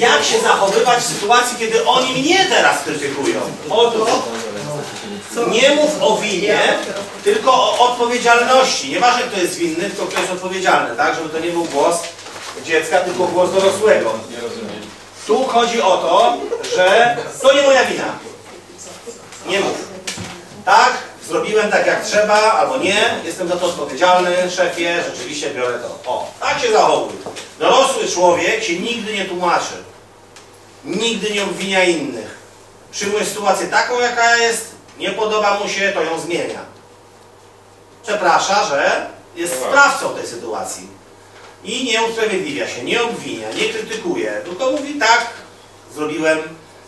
jak się zachowywać w sytuacji, kiedy oni mnie teraz krytykują. Otóż nie mów o winie, tylko o odpowiedzialności. Nieważne kto jest winny, tylko kto jest odpowiedzialny, tak? Żeby to nie był głos dziecka, tylko głos dorosłego. Tu chodzi o to, że to nie moja wina. Nie mów. Tak, zrobiłem tak jak trzeba, albo nie, jestem za to odpowiedzialny, szefie, rzeczywiście biorę to. O, tak się zachowuj. Dorosły człowiek się nigdy nie tłumaczy. Nigdy nie obwinia innych. Przyjmuje sytuację taką, jaka jest, nie podoba mu się, to ją zmienia. Przeprasza, że jest sprawcą tej sytuacji. I nie usprawiedliwia się, nie obwinia, nie krytykuje, tylko mówi tak, zrobiłem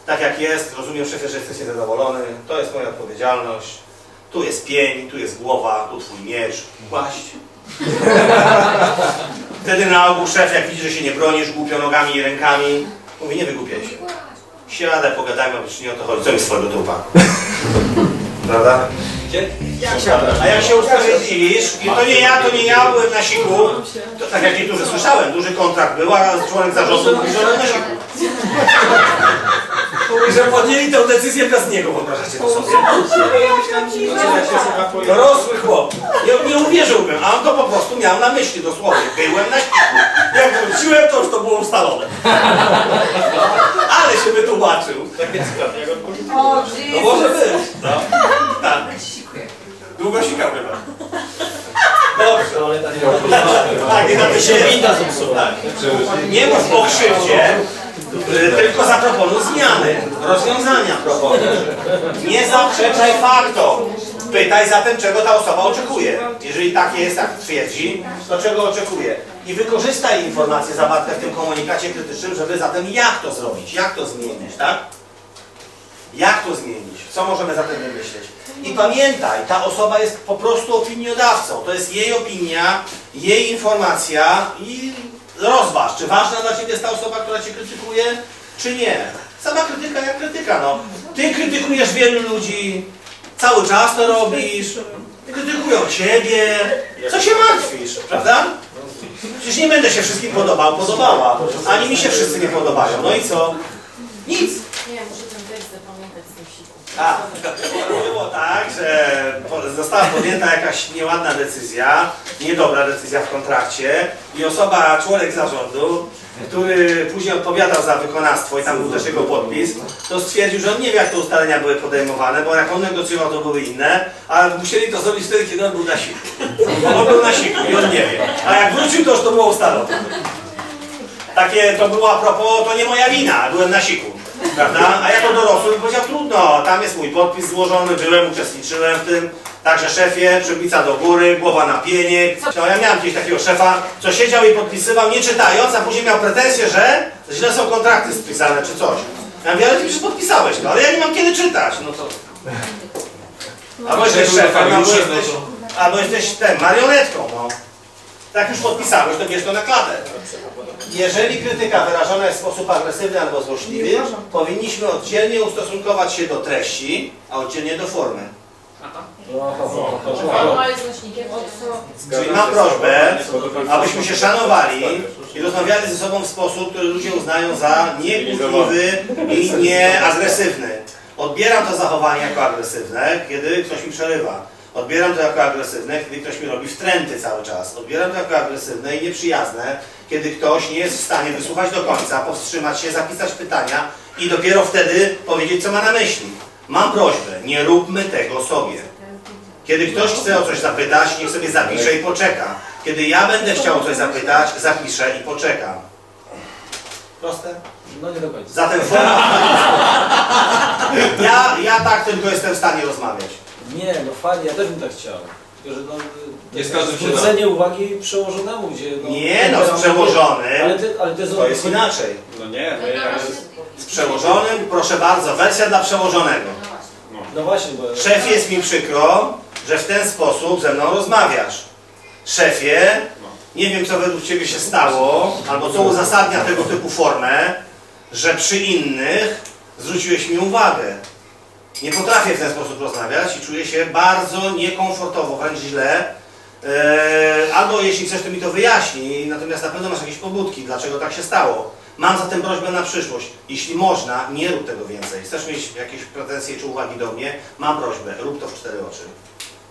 tak jak jest, rozumiem szefie, że jesteś niezadowolony, to jest moja odpowiedzialność, tu jest pień, tu jest głowa, tu twój miecz, kłaść. Wtedy na ogół szef, jak widzi, że się nie bronisz głupio nogami i rękami, mówi nie wygłupiaj się. Siadę, pogadajmy, bo czy nie o to chodzi, co mi swojego trupa. Prawda? A jak się usprawiedliwisz, i to nie ja, to nie ja byłem na siku, to tak jak niektórzy słyszałem, duży kontrakt był, a członek zarządu mówi, że na siku. Mówi, że podjęli tę decyzję bez niego, wyobrażacie to sobie? Dorosły chłop. Nie, nie uwierzyłbym, a on to po prostu miał na myśli dosłownie. Byłem na siku. Jak wróciłem, to już to było ustalone. Ale się wytłumaczył. O, No może być. No. Tak. Długo sikał chyba. Dobrze. Tak, nie na to się tak. Nie mów o krzywdzie, tylko zaproponuj zmiany, rozwiązania proponuj. Nie zaprzeczaj faktom. Pytaj zatem, czego ta osoba oczekuje. Jeżeli tak jest, jak twierdzi, to czego oczekuje. I wykorzystaj informacje zawarte w tym komunikacie krytycznym, żeby zatem jak to zrobić, jak to zmienić, tak? Jak to zmienić? Co możemy zatem wymyśleć? I pamiętaj, ta osoba jest po prostu opiniodawcą. To jest jej opinia, jej informacja i rozważ, czy ważna dla Ciebie jest ta osoba, która Cię krytykuje, czy nie. Sama krytyka jak krytyka, no. Ty krytykujesz wielu ludzi, cały czas to robisz, krytykują Ciebie, co się martwisz, prawda? Przecież nie będę się wszystkim podobał, podobała, ani mi się wszyscy nie podobają. No i co? Nic. Nie, muszę ten tekst zapamiętać z tym siku. A, było tak, że została podjęta jakaś nieładna decyzja, niedobra decyzja w kontrakcie i osoba, członek zarządu, który później odpowiadał za wykonawstwo i tam był też jego podpis, to stwierdził, że on nie wie jak te ustalenia były podejmowane, bo jak on negocjował to były inne, ale musieli to zrobić wtedy, kiedy on był na siku. On był na siku i on nie wie. A jak wrócił, to już to było ustalone. Takie to było a propos, to nie moja wina, byłem na siku. Prawda? A jako dorosły bym powiedział, trudno, tam jest mój podpis złożony, byłem, uczestniczyłem w tym. Także szefie, przybica do góry, głowa na pienie. No, ja miałem gdzieś takiego szefa, co siedział i podpisywał, nie czytając, a później miał pretensje, że źle są kontrakty spisane czy coś. Ja mówię, ale ty przecież podpisałeś to, ale ja nie mam kiedy czytać. No to... Albo jesteś szefem, albo jesteś, albo jesteś ten, marionetką, no. Tak już podpisałeś, to bierz to na klatę. Jeżeli krytyka wyrażona jest w sposób agresywny albo złośliwy, powinniśmy oddzielnie ustosunkować się do treści, a oddzielnie do formy. Forma jest nośnikiem Czyli mam prośbę, abyśmy się szanowali i rozmawiali ze sobą w sposób, który ludzie uznają za niekłótliwy i nieagresywny. Odbieram to zachowanie jako agresywne, kiedy ktoś mi przerywa. Odbieram to jako agresywne, kiedy ktoś mi robi wtręty cały czas. Odbieram to jako agresywne i nieprzyjazne, kiedy ktoś nie jest w stanie wysłuchać do końca, powstrzymać się, zapisać pytania i dopiero wtedy powiedzieć, co ma na myśli. Mam prośbę, nie róbmy tego sobie. Kiedy ktoś chce o coś zapytać, niech sobie zapisze i poczeka. Kiedy ja będę chciał o coś zapytać, zapiszę i poczekam. Proste? No nie do końca. Zatem forma... Ja, ja tak tylko jestem w stanie rozmawiać. Nie, no fajnie, ja też bym tak chciał. Tylko, że no, Nie każdym się da. zwrócenie uwagi przełożonemu, gdzie... No, Nie no, z przełożonym Ale, ty, ale to jest... to jest inaczej. No nie, No no ja... Z przełożonym, proszę bardzo, wersja dla przełożonego. No właśnie. No właśnie, bo... Szefie, jest mi przykro, że w ten sposób ze mną rozmawiasz. Szefie, nie wiem co według Ciebie się stało, albo co uzasadnia tego typu formę, że przy innych zwróciłeś mi uwagę. Nie potrafię w ten sposób rozmawiać i czuję się bardzo niekomfortowo, wręcz źle. Eee, albo jeśli chcesz, to mi to wyjaśnij, natomiast na pewno masz jakieś pobudki, dlaczego tak się stało. Mam zatem prośbę na przyszłość. Jeśli można, nie rób tego więcej. Chcesz mieć jakieś pretensje czy uwagi do mnie? Mam prośbę, rób to w cztery oczy.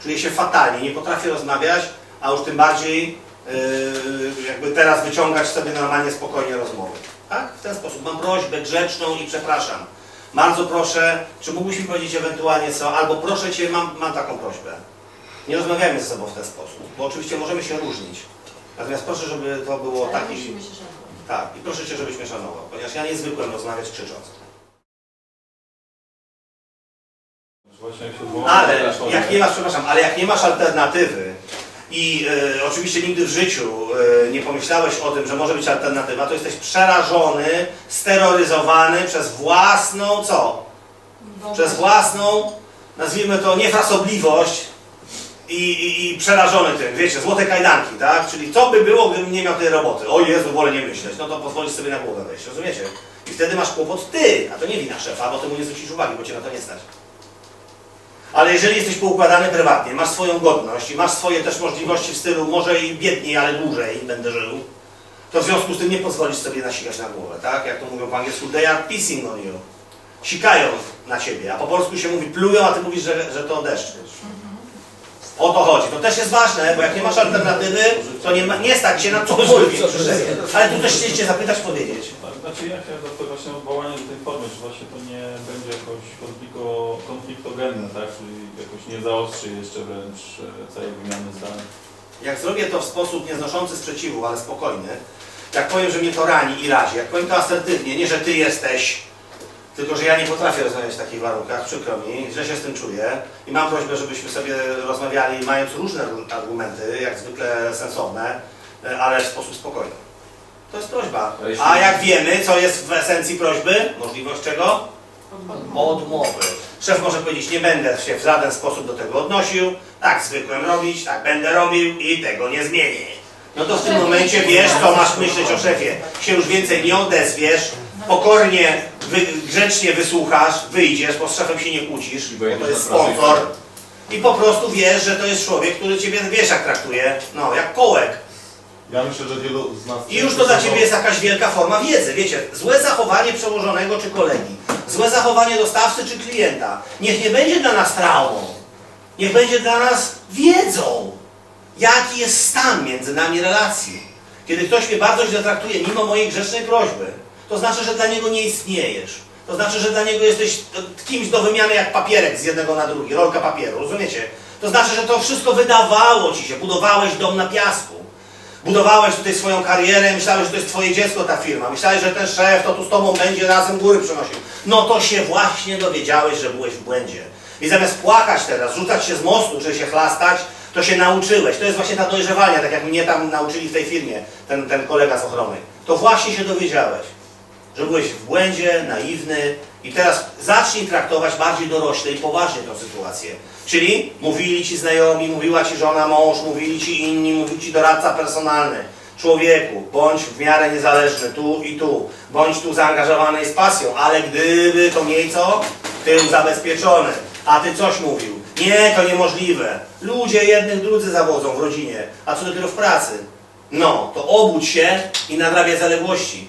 Czuję się fatalnie, nie potrafię rozmawiać, a już tym bardziej yy, jakby teraz wyciągać sobie normalnie, spokojnie rozmowy. Tak? W ten sposób. Mam prośbę grzeczną i przepraszam. Bardzo proszę, czy mógłbyś mi powiedzieć ewentualnie co, albo proszę Cię, mam, mam taką prośbę. Nie rozmawiajmy ze sobą w ten sposób, bo oczywiście możemy się różnić. Natomiast proszę, żeby to było Ale takie... musimy się szanować. Tak, i proszę Cię, żebyś mnie szanował, ponieważ ja nie zwykłem rozmawiać krzycząc. Właśnie się Ale jak nie masz, przepraszam, ale jak nie masz alternatywy i e, oczywiście nigdy w życiu e, nie pomyślałeś o tym, że może być alternatywa, to jesteś przerażony, steroryzowany przez własną co? Przez własną, nazwijmy to, niefrasobliwość i, i, i przerażony tym, wiecie, złote kajdanki, tak? Czyli co by było, gdybym nie miał tej roboty? O Jezu, wolę nie myśleć. No to pozwolisz sobie na głowę wejść, rozumiecie? I wtedy masz kłopot ty, a to nie wina szefa, bo ty mu nie zwrócisz uwagi, bo cię na to nie stać. Ale jeżeli jesteś poukładany prywatnie, masz swoją godność i masz swoje też możliwości w stylu może i biedniej, ale dłużej będę żył, to w związku z tym nie pozwolisz sobie nasikać na głowę, tak? Jak to mówią po angielsku, they are pissing on you. Sikają na ciebie, a po polsku się mówi plują, a ty mówisz, że, że to deszcz. O to chodzi. To też jest ważne, bo jak nie masz alternatywy, to nie, ma, nie stać się na co Ale tu też chcieliście zapytać, powiedzieć. Znaczy ja chciałem zapytać właśnie odwołanie do tej formy, czy właśnie to nie będzie jakoś konfliko, konfliktogenne, tak? Czyli jakoś nie zaostrzy jeszcze wręcz e, całej wymiany zdań. Jak zrobię to w sposób nieznoszący sprzeciwu, ale spokojny, jak powiem, że mnie to rani i razi, jak powiem to asertywnie, nie że ty jesteś, tylko że ja nie potrafię rozmawiać w takich warunkach, przykro mi, że się z tym czuję i mam prośbę, żebyśmy sobie rozmawiali, mając różne argumenty, jak zwykle sensowne, ale w sposób spokojny. To jest prośba. A jak wiemy, co jest w esencji prośby? Możliwość czego? Odmowy. Szef może powiedzieć, nie będę się w żaden sposób do tego odnosił, tak zwykłem robić, tak będę robił i tego nie zmienię. No to w tym momencie wiesz, co masz myśleć o szefie. Się już więcej nie odezwiesz, pokornie, wy, grzecznie wysłuchasz, wyjdziesz, bo z szefem się nie kłócisz, bo to jest sponsor. I po prostu wiesz, że to jest człowiek, który ciebie wiesz jak traktuje, no jak kołek. Ja myślę, że wielu z nas... I już to dla Ciebie jest jakaś wielka forma wiedzy. Wiecie, złe zachowanie przełożonego czy kolegi, złe zachowanie dostawcy czy klienta, niech nie będzie dla nas traumą, niech będzie dla nas wiedzą, jaki jest stan między nami relacji. Kiedy ktoś mnie bardzo źle traktuje, mimo mojej grzecznej prośby, to znaczy, że dla niego nie istniejesz. To znaczy, że dla niego jesteś kimś do wymiany jak papierek z jednego na drugi, rolka papieru, rozumiecie? To znaczy, że to wszystko wydawało Ci się, budowałeś dom na piasku. Budowałeś tutaj swoją karierę, myślałeś, że to jest twoje dziecko ta firma. Myślałeś, że ten szef to tu z tobą będzie razem góry przynosił. No to się właśnie dowiedziałeś, że byłeś w błędzie. I zamiast płakać teraz, rzucać się z mostu, czy się chlastać, to się nauczyłeś. To jest właśnie ta dojrzewania, tak jak mnie tam nauczyli w tej firmie, ten, ten kolega z ochrony. To właśnie się dowiedziałeś, że byłeś w błędzie, naiwny i teraz zacznij traktować bardziej dorośle i poważnie tę sytuację. Czyli mówili ci znajomi, mówiła ci żona, mąż, mówili ci inni, mówił ci doradca personalny. Człowieku, bądź w miarę niezależny tu i tu, bądź tu zaangażowany z pasją, ale gdyby to miej co? Tył zabezpieczony. A ty coś mówił. Nie, to niemożliwe. Ludzie jednych drudzy zawodzą w rodzinie, a co dopiero w pracy. No, to obudź się i nadrabiaj zaległości.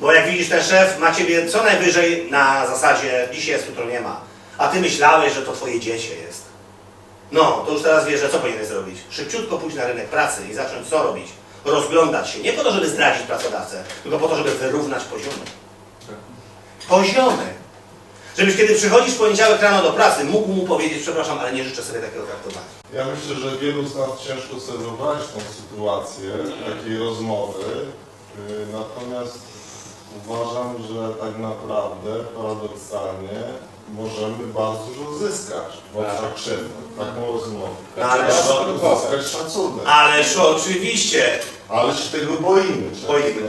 Bo jak widzisz, ten szef ma ciebie co najwyżej na zasadzie dziś jest, jutro nie ma. A ty myślałeś, że to twoje dziecię jest. No, to już teraz wiesz, że co powinieneś zrobić? Szybciutko pójść na rynek pracy i zacząć co robić? Rozglądać się. Nie po to, żeby zdradzić pracodawcę, tylko po to, żeby wyrównać poziomy. Poziomy. Żebyś kiedy przychodzisz w poniedziałek rano do pracy, mógł mu powiedzieć, przepraszam, ale nie życzę sobie takiego traktowania. Ja myślę, że wielu z nas ciężko sobie wyobrazić tą sytuację, takiej rozmowy. Yy, Natomiast uważam, że tak naprawdę, paradoksalnie, możemy bardzo dużo zyskać w oczach krzywdy, taką rozmowę. Ale- Zyskać szacunek. Ależ oczywiście, Ale się tego boimy. często. Boimy.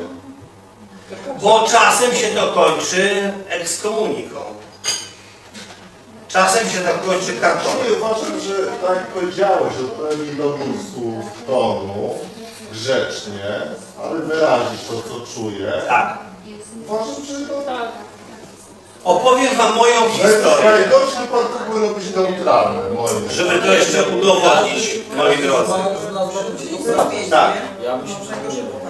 bo czasem się to kończy ekskomuniką. Czasem się to kończy kartonem. Uważam, że tak jak powiedziałeś, odpowiedni dobór słów, tonu, grzecznie, ale wyrazić to, co czuję. Tak. Uważam, że to Opowiem wam moją historię, najgorszym wypadku powinno być neutralne, moim żeby to jeszcze udowodnić, moi drodzy. Tak.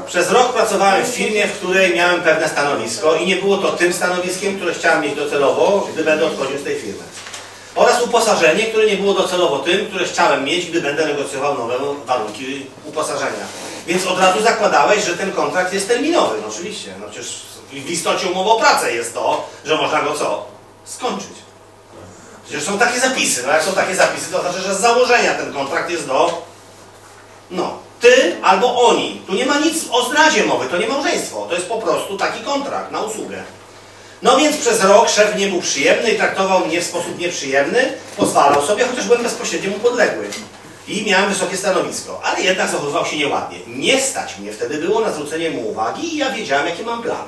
Przez rok pracowałem w firmie, w której miałem pewne stanowisko i nie było to tym stanowiskiem, które chciałem mieć docelowo, gdy będę odchodził z tej firmy. Oraz uposażenie, które nie było docelowo tym, które chciałem mieć, gdy będę negocjował nowe warunki uposażenia. Więc od razu zakładałeś, że ten kontrakt jest terminowy. No oczywiście, no przecież w istocie umowy o pracę jest to, że można go co? Skończyć. Przecież są takie zapisy. No jak są takie zapisy, to znaczy, że z założenia ten kontrakt jest do no, ty albo oni. Tu nie ma nic o zdradzie mowy, to nie małżeństwo. To jest po prostu taki kontrakt na usługę. No więc przez rok szef nie był przyjemny i traktował mnie w sposób nieprzyjemny, pozwalał sobie, chociaż byłem bezpośrednio mu podległy. I miałem wysokie stanowisko, ale jednak zachowywał się nieładnie. Nie stać mnie wtedy było na zwrócenie mu uwagi i ja wiedziałem, jaki mam plan.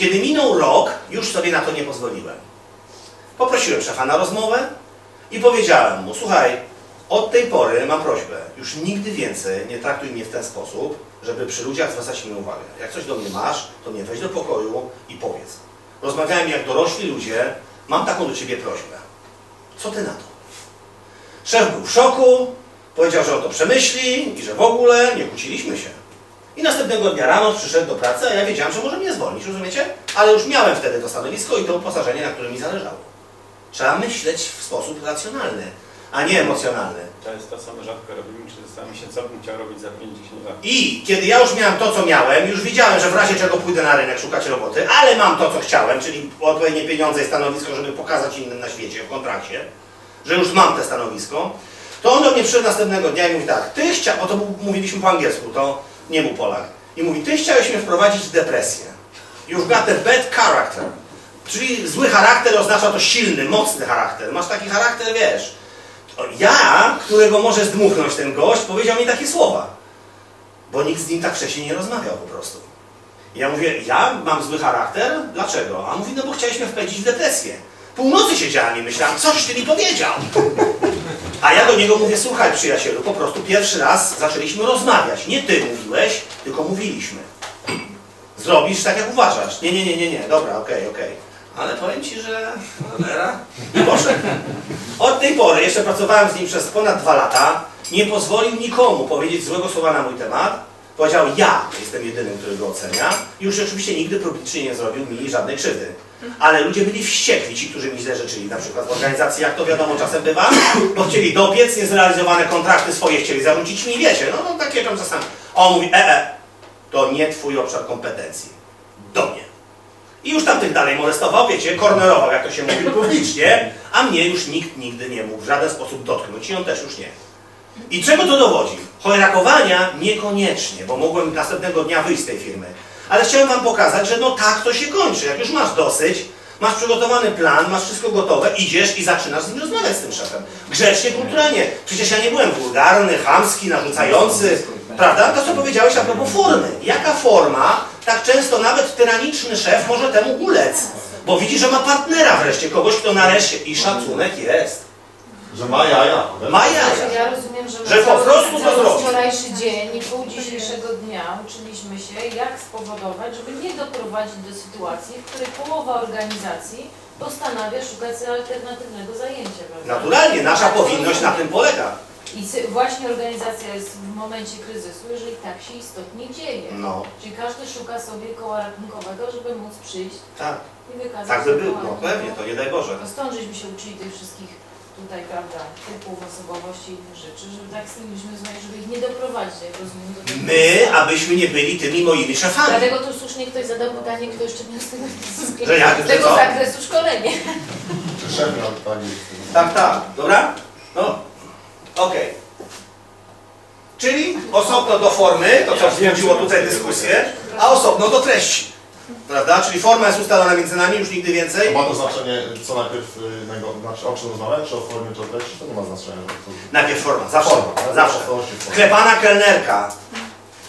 Kiedy minął rok, już sobie na to nie pozwoliłem. Poprosiłem szefa na rozmowę i powiedziałem mu, słuchaj, od tej pory mam prośbę, już nigdy więcej nie traktuj mnie w ten sposób, żeby przy ludziach zwracać mi uwagę. Jak coś do mnie masz, to mnie weź do pokoju i powiedz. Rozmawiałem jak dorośli ludzie, mam taką do ciebie prośbę. Co ty na to? Szef był w szoku, powiedział, że o to przemyśli i że w ogóle nie kłóciliśmy się. I następnego dnia rano przyszedł do pracy, a ja wiedziałem, że może mnie zwolnić, rozumiecie? Ale już miałem wtedy to stanowisko i to uposażenie, na którym mi zależało. Trzeba myśleć w sposób racjonalny, a nie emocjonalny. To jest to, co my rzadko robimy, czy zastanawiamy się, co bym chciał robić za 50 lat. I kiedy ja już miałem to, co miałem, już wiedziałem, że w razie czego pójdę na rynek szukać roboty, ale mam to, co chciałem, czyli odpowiednie pieniądze i stanowisko, żeby pokazać innym na świecie w kontrakcie, że już mam te stanowisko, to on do mnie przyszedł następnego dnia i mówi tak, ty chciał, bo to mówiliśmy po angielsku, to nie był Polak, i mówi, ty chciałeś mnie wprowadzić w depresję. You've got a bad character. Czyli zły charakter oznacza to silny, mocny charakter. Masz taki charakter, wiesz. Ja, którego może zdmuchnąć ten gość, powiedział mi takie słowa. Bo nikt z nim tak wcześniej nie rozmawiał po prostu. I ja mówię, ja mam zły charakter? Dlaczego? A mówi, no bo chciałeś mnie wpędzić w depresję. Północy siedziałem i myślałem, coś ty mi powiedział. A ja do niego mówię, słuchaj przyjacielu, po prostu pierwszy raz zaczęliśmy rozmawiać. Nie ty mówiłeś, tylko mówiliśmy. Zrobisz tak jak uważasz. Nie, nie, nie, nie, nie. Dobra, okej, okej. Ale powiem ci, że cholera. Poszedł. Od tej pory, jeszcze pracowałem z nim przez ponad dwa lata, nie pozwolił nikomu powiedzieć złego słowa na mój temat. Powiedział, ja jestem jedynym, który go ocenia. Już oczywiście nigdy publicznie nie zrobił mi żadnej krzywdy. Ale ludzie byli wściekli, ci, którzy mi źle życzyli. Na przykład w organizacji, jak to wiadomo czasem bywa, bo chcieli dopiec, niezrealizowane kontrakty swoje chcieli zarzucić mi, wiecie, no, no takie tam czasami. A on mówi, e, e, to nie twój obszar kompetencji. Do mnie. I już tam tych dalej molestował, wiecie, kornerował, jak to się mówi publicznie, a mnie już nikt nigdy nie mógł w żaden sposób dotknąć i on też już nie. I czego to dowodzi? Chojrakowania niekoniecznie, bo mogłem następnego dnia wyjść z tej firmy. Ale chciałem wam pokazać, że no tak to się kończy. Jak już masz dosyć, masz przygotowany plan, masz wszystko gotowe, idziesz i zaczynasz z nim rozmawiać z tym szefem. Grzecznie, kulturalnie. Przecież ja nie byłem wulgarny, chamski, narzucający, prawda? To, co powiedziałeś a propos formy. Jaka forma, tak często nawet tyraniczny szef może temu ulec. Bo widzi, że ma partnera wreszcie, kogoś, kto nareszcie... I szacunek jest. Że ma jaja. Ma jaja. ja rozumiem, że, my Że po cały- prostu to cały zrobić. wczorajszy dzień i pół dzisiejszego dnia uczyliśmy się, jak spowodować, żeby nie doprowadzić do sytuacji, w której połowa organizacji postanawia szukać sobie alternatywnego zajęcia. prawda? Naturalnie, nasza Tak, powinność na tym polega. I sy- właśnie organizacja jest w momencie kryzysu, jeżeli tak się istotnie dzieje. No, Czyli każdy szuka sobie koła ratunkowego, żeby móc przyjść tak. i wykazać Tak by było, no pewnie, to nie daj Boże. To stąd żeśmy się uczyli tych wszystkich tutaj, prawda, typów osobowości i innych rzeczy, żeby tak z tym ludźmi rozmawiać, żeby ich nie doprowadzić, jak rozumiem, do tego. My, abyśmy nie byli tymi moimi szefami. Dlatego tu słusznie ktoś zadał pytanie, kto jeszcze miał z tego, Że jak, z że tego co? zakresu szkolenie. Czy szef miał tak Tak, tak. Dobra? No. Okej. Czyli osobno do formy, to co wzbudziło tutaj dyskusję, a osobno do treści. Prawda? Czyli forma jest ustalona między nami, już nigdy więcej. Ma to znaczenie, co najpierw, y, nego, znaczy o czym rozmawiać, czy o formie, czy o treści? To nie ma znaczenia. to- Najpierw forma, zawsze. tak? Zawsze. Forma. Klepana kelnerka,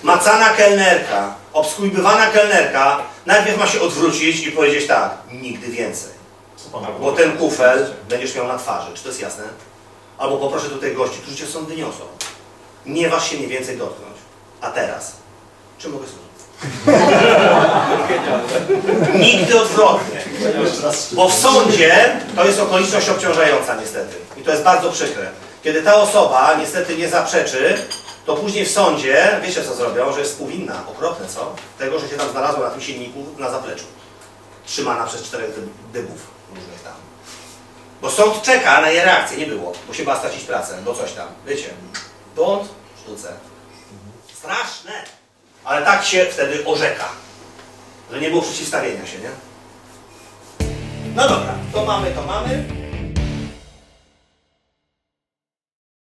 macana kelnerka, obskujbywana kelnerka, najpierw ma się odwrócić i powiedzieć tak, nigdy więcej. Co pan Bo ten kufel będziesz miał na twarzy. Czy to jest jasne? Albo poproszę tutaj gości, którzy cię stąd wyniosą. Nie waż się mniej więcej dotknąć. A teraz? Czy mogę służyć? Nigdy odwrotnie. Bo w sądzie to jest okoliczność obciążająca niestety. I to jest bardzo przykre. Kiedy ta osoba niestety nie zaprzeczy, to później w sądzie, wiecie co zrobią, że jest współwinna, okropne co? Tego, że się tam znalazła na tym silniku na zapleczu. Trzymana przez czterech dy- dybów różnych tam. Bo sąd czeka na jej reakcję, nie było, bo się bała stracić pracę, bo coś tam, wiecie. Błąd sztuce. Straszne! Ale tak się wtedy orzeka, że nie było przeciwstawienia się, nie? No dobra, to mamy, to mamy.